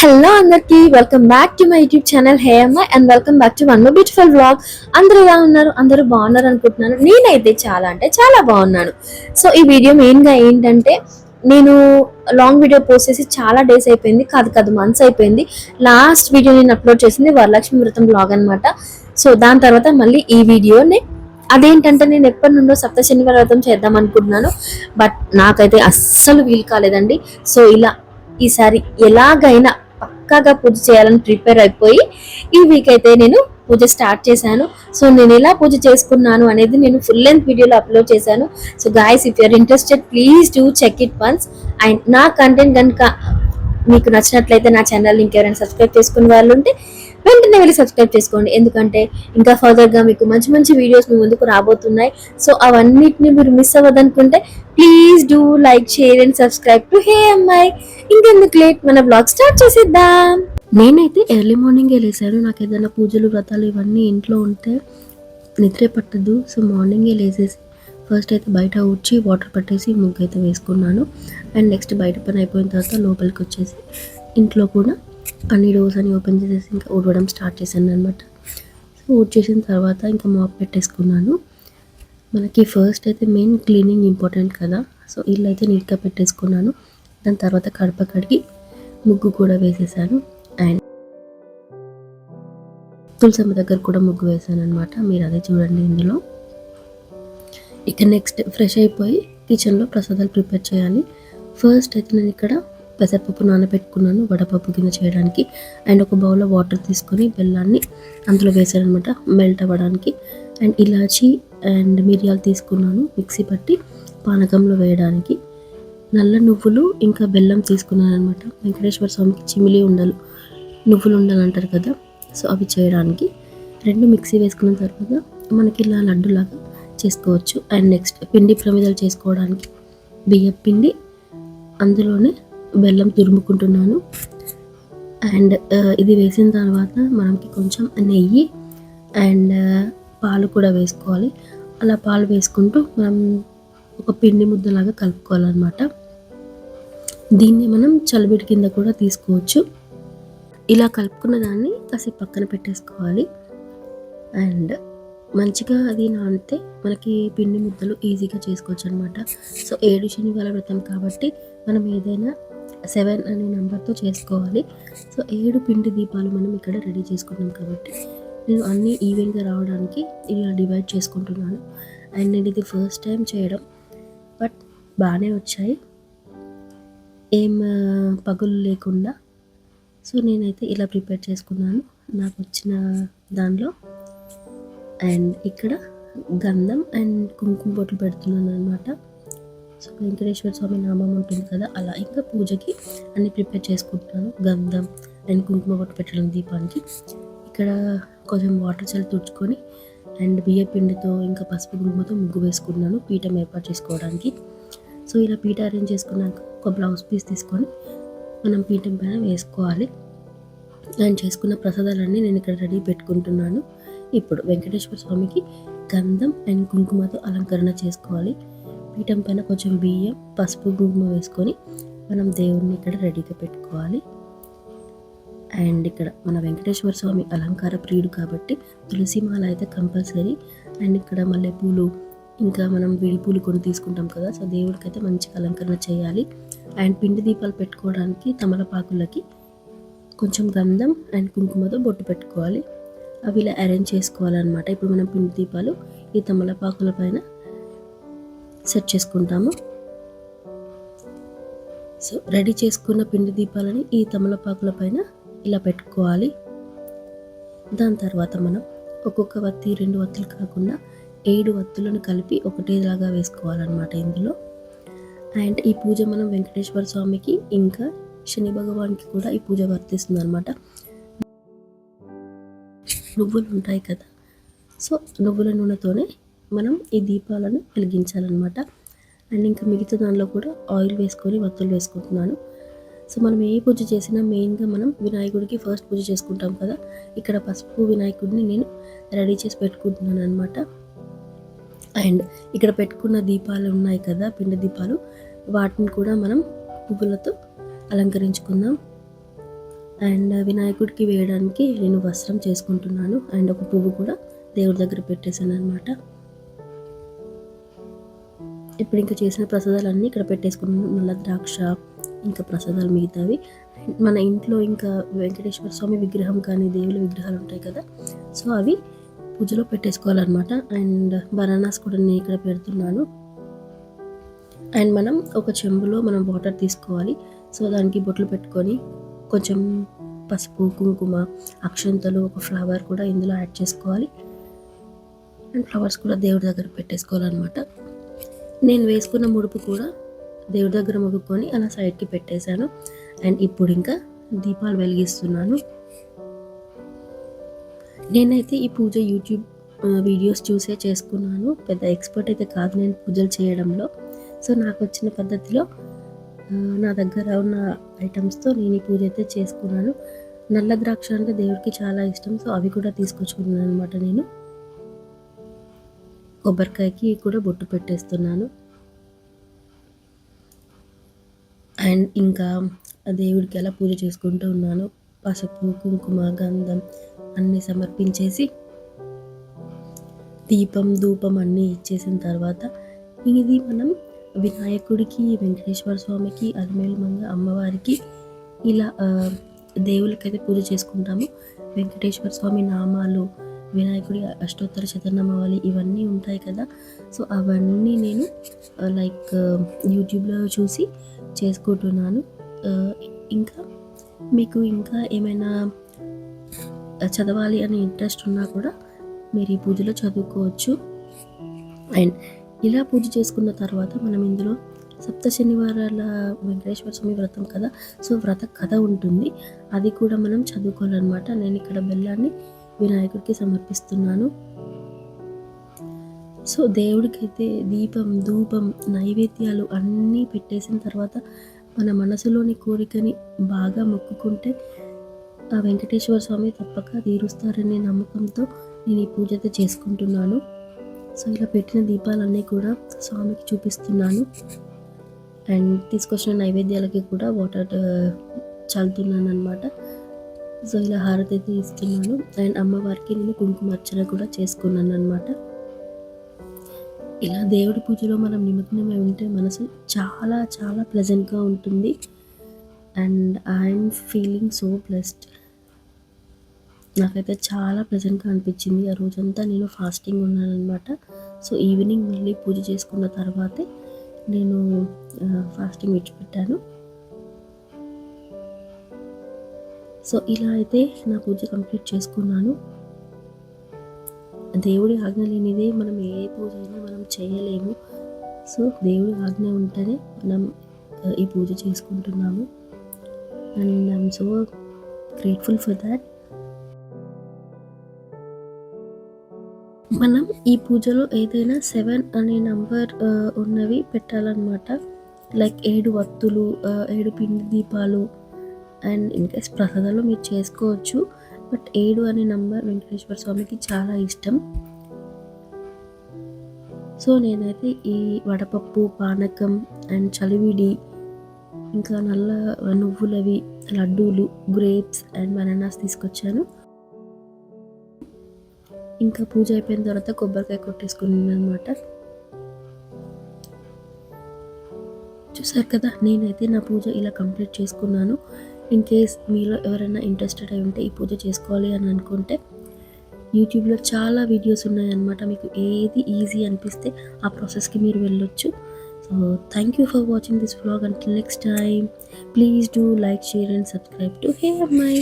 Hello అందరికి. Welcome back to my YouTube channel hey అమ్మ and welcome back to one more beautiful vlog అందరూ ఎలా ఉన్నారు? అందరూ బాగున్నారు అనుకుంటున్నాను. నేనైతే చాలా అంటే చాలా బాగున్నాను. సో ఈ వీడియో మెయిన్గా ఏంటంటే నేను లాంగ్ వీడియో పోస్ట్ చేసి చాలా డేస్ అయిపోయింది. కాదు కాదు మంత్స్ అయిపోయింది. లాస్ట్ వీడియో నేను అప్లోడ్ చేసింది వరలక్ష్మి వ్రతం బ్లాగ్ అన్నమాట. సో దాని తర్వాత మళ్ళీ ఈ వీడియోని అదేంటంటే నేను ఎప్పటి నుండో సప్త శనివారం వ్రతం చేద్దాం అనుకుంటున్నాను. బట్ నాకైతే అస్సలు వీలు కాలేదండి. సో ఇలా ఈసారి ఎలాగైనా పక్కాగా పూజ చేయాలని ప్రిపేర్ అయిపోయి ఈ వీక్ అయితే నేను పూజ స్టార్ట్ చేశాను. సో నేను ఎలా పూజ చేసుకున్నాను అనేది నేను ఫుల్ లెంత్ వీడియోలో అప్లోడ్ చేశాను. So guys if you're interested please do check it once and నా కంటెంట్ కనుక మీకు నచ్చినట్లయితే నా ఛానల్ ఇంకెవరైనా సబ్స్క్రైబ్ చేసుకునే వాళ్ళు ఉంటే వెంటనే వెళ్ళి సబ్స్క్రైబ్ చేసుకోండి. ఎందుకంటే ఇంకా ఫర్దర్గా మీకు మంచి మంచి వీడియోస్ మీ ముందుకు రాబోతున్నాయి. సో అవన్నిటిని మీరు miss అవ్వదనుకుంటే please do like share and subscribe to hey అమ్మాయి ఇంకెందుకు లేట్ మన బ్లాగ్ స్టార్ట్ చేసేద్దాం. నేనైతే ఎర్లీ మార్నింగ్ లేసాను. నాకు ఏదైనా పూజలు వ్రతాలు ఇవన్నీ ఇంట్లో ఉంటే నిద్రే పట్టదు. సో మార్నింగే లేసేసి ఫస్ట్ అయితే బయట ఊడ్చి వాటర్ పట్టేసి ముగ్గు అయితే వేసుకున్నాను. అండ్ నెక్స్ట్ బయట పని అయిపోయిన తర్వాత లోపలికి వచ్చేసి ఇంట్లో కూడా అన్ని డోర్స్ అని ఓపెన్ చేసేసి ఇంకా ఊడవడం స్టార్ట్ చేశాను అనమాట సో ఊడ్ చేసిన తర్వాత ఇంకా మాప్ పెట్టేసుకున్నాను. మనకి ఫస్ట్ అయితే మెయిన్ క్లీనింగ్ ఇంపార్టెంట్ కదా. సో ఇల్లు అయితే నీట్గా పెట్టేసుకున్నాను. దాని తర్వాత కడప కడిగి ముగ్గు కూడా వేసేసాను. అండ్ తులసమ్మ దగ్గర కూడా ముగ్గు వేసాను అనమాట మీరు అదే చూడండి ఇందులో. ఇక నెక్స్ట్ ఫ్రెష్ అయిపోయి కిచెన్లో ప్రసాదాలు ప్రిపేర్ చేయాలి. ఫస్ట్ అయితే నేను ఇక్కడ పెసరపప్పు నానబెట్టుకున్నాను వడపప్పు కింద చేయడానికి. అండ్ ఒక బౌల్లో వాటర్ తీసుకొని బెల్లాన్ని అందులో వేసారనమాట మెల్ట్ అవ్వడానికి. అండ్ ఇలాచి అండ్ మిరియాలు తీసుకున్నాను మిక్సీ పట్టి పానకంలో వేయడానికి. నల్ల నువ్వులు ఇంకా బెల్లం తీసుకున్నాను అనమాట వెంకటేశ్వర స్వామికి చిమిలి ఉండలు నువ్వులు ఉండలు అంటారు కదా సో అవి చేయడానికి. రెండు మిక్సీ వేసుకున్న తర్వాత మనకి ఇలా లడ్డులాగా చేసుకోవచ్చు. అండ్ నెక్స్ట్ పిండి ప్రమిదలు చేసుకోవడానికి బియ్యం పిండి అందులోనే బెల్లం తురుముకుంటున్నాను. అండ్ ఇది వేసిన తర్వాత మనకి కొంచెం నెయ్యి అండ్ పాలు కూడా వేసుకోవాలి. అలా పాలు వేసుకుంటూ మనం ఒక పిండి ముద్దలాగా కలుపుకోవాలన్నమాట. దీన్ని మనం చలిబిడి కింద కూడా తీసుకోవచ్చు. ఇలా కలుపుకున్న దాన్ని కాసేపు పక్కన పెట్టేసుకోవాలి. అండ్ మంచిగా అది నానితే మనకి పిండి ముద్దలు ఈజీగా చేసుకోవచ్చు అనమాట సో ఏడు శనివార వ్రతం కాబట్టి మనం ఏదైనా సెవెన్ అనే నెంబర్తో చేసుకోవాలి. సో ఏడు పిండి దీపాలు మనం ఇక్కడ రెడీ చేసుకున్నాం కాబట్టి నేను అన్నీ ఈవెన్గా రావడానికి ఇలా డివైడ్ చేసుకుంటున్నాను. అండ్ నేను ఇది ఫస్ట్ టైం చేయడం. బట్ బాగానే వచ్చాయి. ఏం పగులు లేకుండా. సో నేనైతే ఇలా ప్రిపేర్ చేసుకున్నాను. నాకు వచ్చిన దానిలో అండ్ ఇక్కడ గంధం అండ్ కుంకుమ బొట్లు పెడుతున్నాను అనమాట సో వెంకటేశ్వర స్వామి నామం ఉంటుంది కదా అలా ఇంకా పూజకి అన్ని ప్రిపేర్ చేసుకుంటున్నాను గంధం అండ్ కుంకుమ బొట్టు పెట్టడం దీపానికి. ఇక్కడ కొంచెం వాటర్ చల్లి తుడుచుకొని అండ్ బియ్య పిండితో ఇంకా పసుపు కుంకుమతో ముగ్గు వేసుకున్నాను పీఠం ఏర్పాటు చేసుకోవడానికి. సో ఇలా పీట అరేంజ్ చేసుకున్నాక ఒక బ్లౌజ్ పీస్ తీసుకొని మనం పీఠం పైన వేసుకోవాలి. అండ్ చేసుకున్న ప్రసాదాలన్నీ నేను ఇక్కడ రెడీ పెట్టుకుంటున్నాను. ఇప్పుడు వెంకటేశ్వర స్వామికి గంధం అండ్ కుంకుమతో అలంకరణ చేసుకోవాలి. పీఠం పైన కొంచెం బియ్యం పసుపు గుమ్మ వేసుకొని మనం దేవుణ్ణి ఇక్కడ రెడీగా పెట్టుకోవాలి. అండ్ ఇక్కడ మన వెంకటేశ్వర స్వామి అలంకార ప్రియుడు కాబట్టి తులసి మాల అయితే కంపల్సరీ. అండ్ ఇక్కడ మల్లెపూలు ఇంకా మనం విడి పూలు కొన్ని తీసుకుంటాం కదా సో దేవుడికి అయితే మంచిగా అలంకరణ చేయాలి. అండ్ పిండి దీపాలు పెట్టుకోవడానికి తమలపాకులకి కొంచెం గంధం అండ్ కుంకుమతో బొట్టు పెట్టుకోవాలి. అవి ఇలా అరేంజ్ చేసుకోవాలన్నమాట. ఇప్పుడు మనం పిండి దీపాలు ఈ తమలపాకుల పైన సెట్ చేసుకుంటాము. సో రెడీ చేసుకున్న పిండి దీపాలని ఈ తమలపాకుల పైన ఇలా పెట్టుకోవాలి. దాని తర్వాత మనం ఒక్కొక్క వత్తి రెండు వత్తులు కాకుండా ఏడు వత్తులను కలిపి ఒకటేలాగా వేసుకోవాలన్నమాట ఇందులో. అండ్ ఈ పూజ మనం వెంకటేశ్వర స్వామికి ఇంకా శని భగవాన్కి కూడా ఈ పూజ వర్తిస్తుంది అనమాట నువ్వులు ఉంటాయి కదా. సో నువ్వుల నూనెతోనే మనం ఈ దీపాలను వెలిగించాలన్నమాట. అండ్ ఇంకా మిగతా దానిలో కూడా ఆయిల్ వేసుకొని వత్తులు వేసుకుంటున్నాను. సో మనం ఏ పూజ చేసినా మెయిన్గా మనం వినాయకుడికి ఫస్ట్ పూజ చేసుకుంటాం కదా. ఇక్కడ పసుపు వినాయకుడిని నేను రెడీ చేసి పెట్టుకుంటున్నాను అనమాట అండ్ ఇక్కడ పెట్టుకున్న దీపాలు ఉన్నాయి కదా పిండి దీపాలు. వాటిని కూడా మనం పువ్వులతో అలంకరించుకుందాం. అండ్ వినాయకుడికి వేయడానికి నేను వస్త్రం చేసుకుంటున్నాను. అండ్ ఒక పువ్వు కూడా దేవుడి దగ్గర పెట్టేశాను అనమాట ఇప్పుడు ఇంకా చేసిన ప్రసాదాలన్నీ ఇక్కడ పెట్టేసుకున్నాను నల్ల ద్రాక్ష ఇంకా ప్రసాదాలు మిగతావి. మన ఇంట్లో ఇంకా వెంకటేశ్వర స్వామి విగ్రహం కానీ దేవుల విగ్రహాలు ఉంటాయి కదా సో అవి పూజలో పెట్టేసుకోవాలన్నమాట. అండ్ బనానాస్ కూడా నేను ఇక్కడ పెడుతున్నాను. అండ్ మనం ఒక చెంబులో మనం వాటర్ తీసుకోవాలి. సో దానికి బొట్లు పెట్టుకొని కొంచెం పసుపు కుంకుమ అక్షంతలు ఒక ఫ్లవర్ కూడా ఇందులో యాడ్ చేసుకోవాలి. అండ్ ఫ్లవర్స్ కూడా దేవుడి దగ్గర పెట్టేసుకోవాలన్నమాట. నేను వేసుకున్న ముడుపు కూడా దేవుడి దగ్గర మొక్కుకొని అలా సైడ్కి పెట్టేశాను. అండ్ ఇప్పుడు ఇంకా దీపాలు వెలిగిస్తున్నాను. నేనైతే ఈ పూజ యూట్యూబ్ వీడియోస్ చూసే చేసుకున్నాను. పెద్ద ఎక్స్పర్ట్ అయితే కాదు నేను పూజలు చేయడంలో. సో నాకు వచ్చిన పద్ధతిలో నా దగ్గర ఉన్న ఐటమ్స్తో నేను ఈ పూజ అయితే చేసుకున్నాను. నల్ల ద్రాక్ష అంటే దేవుడికి చాలా ఇష్టం. సో అవి కూడా తీసుకొచ్చుకున్నాను అనమాట నేను. కొబ్బరికాయకి కూడా బొట్టు పెట్టేస్తున్నాను. అండ్ ఇంకా దేవుడికి ఎలా పూజ చేసుకుంటూ ఉన్నాను. పసుపు కుంకుమ గంధం అన్నీ సమర్పించేసి దీపం ధూపం అన్నీ ఇచ్చేసిన తర్వాత ఇది మనం వినాయకుడికి వెంకటేశ్వర స్వామికి అదిమేలుమంగ అమ్మవారికి ఇలా దేవులకైతే పూజ చేసుకుంటాము. వెంకటేశ్వర స్వామి నామాలు వినాయకుడి అష్టోత్తర శతనామావళి ఇవన్నీ ఉంటాయి కదా. సో అవన్నీ నేను లైక్ యూట్యూబ్లో చూసి చేసుకుంటున్నాను. ఇంకా మీకు ఇంకా ఏమైనా చదవాలి అనే ఇంట్రెస్ట్ ఉన్నా కూడా మీరు ఈ పూజలో చదువుకోవచ్చు. అండ్ ఇలా పూజ చేసుకున్న తర్వాత మనం ఇందులో సప్త శనివారాల వెంకటేశ్వర స్వామి వ్రతం కదా. సో వ్రత కథ ఉంటుంది. అది కూడా మనం చదువుకోవాలన్నమాట. నేను ఇక్కడ బెల్లాన్ని వినాయకుడికి సమర్పిస్తున్నాను. సో దేవుడికైతే దీపం ధూపం నైవేద్యాలు అన్నీ పెట్టేసిన తర్వాత మన మనసులోని కోరికని బాగా మొక్కుకుంటే ఆ వెంకటేశ్వర స్వామి తప్పక తీరుస్తారనే నమ్మకంతో నేను ఈ పూజ చేసుకుంటున్నాను. సో ఇలా పెట్టిన దీపాలన్నీ కూడా స్వామికి చూపిస్తున్నాను. అండ్ తీసుకొచ్చిన నైవేద్యాలకి కూడా వాటర్ చల్లుతున్నాను అనమాట సో ఇలా హారతి అయితే ఇస్తున్నాను. అండ్ అమ్మవారికి నేను కుంకుమార్చన కూడా చేసుకున్నాను అనమాట ఇలా దేవుడి పూజలో మనం నిమగ్నమై ఉంటే మనసు చాలా చాలా ప్లెజెంట్గా ఉంటుంది. And I'm feeling so blessed నాకైతే చాలా ప్లెజెంట్గా అనిపించింది. ఆ రోజంతా నేను ఫాస్టింగ్ ఉన్నానమాట సో ఈవినింగ్ మళ్ళీ పూజ చేసుకున్న తర్వాతే నేను ఫాస్టింగ్ విడిచిపెట్టాను. సో ఇలా అయితే నా పూజ కంప్లీట్ చేసుకున్నాను. దేవుడి ఆజ్ఞ లేనిదే మనం ఏ పూజ అయినా మనం చేయలేము. సో దేవుడి ఆజ్ఞ ఉంటేనే మనం ఈ పూజ చేసుకుంటున్నాము. And I'm so grateful for that. మనం ఈ పూజలో ఏదైనా సెవెన్ అనే నంబర్ ఉన్నవి పెట్టాలన్నమాట. లైక్ ఏడు వత్తులు ఏడు పిండి దీపాలు అండ్ ఇన్కేస్ ప్రసాదాలు మీరు చేసుకోవచ్చు. బట్ ఏడు అనే నంబర్ వెంకటేశ్వర స్వామికి చాలా ఇష్టం. సో నేనైతే ఈ వడపప్పు పానకం అండ్ చలివిడి ఇంకా నల్ల నువ్వులవి లడ్డూలు గ్రేప్స్ అండ్ బనానాస్ తీసుకొచ్చాను. ఇంకా పూజ అయిపోయిన తర్వాత కొబ్బరికాయ కొట్టేసుకున్నాను అనమాట చూసారు కదా నేనైతే నా పూజ ఇలా కంప్లీట్ చేసుకున్నాను. ఇన్ కేస్ మీలో ఎవరైనా ఇంట్రెస్టెడ్ అయి ఉంటే ఈ పూజ చేసుకోవాలి అని అనుకుంటే యూట్యూబ్లో చాలా వీడియోస్ ఉన్నాయన్నమాట. మీకు ఏది ఈజీ అనిపిస్తే ఆ ప్రాసెస్కి మీరు వెళ్ళొచ్చు. So thank you for watching this vlog until next time please do like share and subscribe to hey my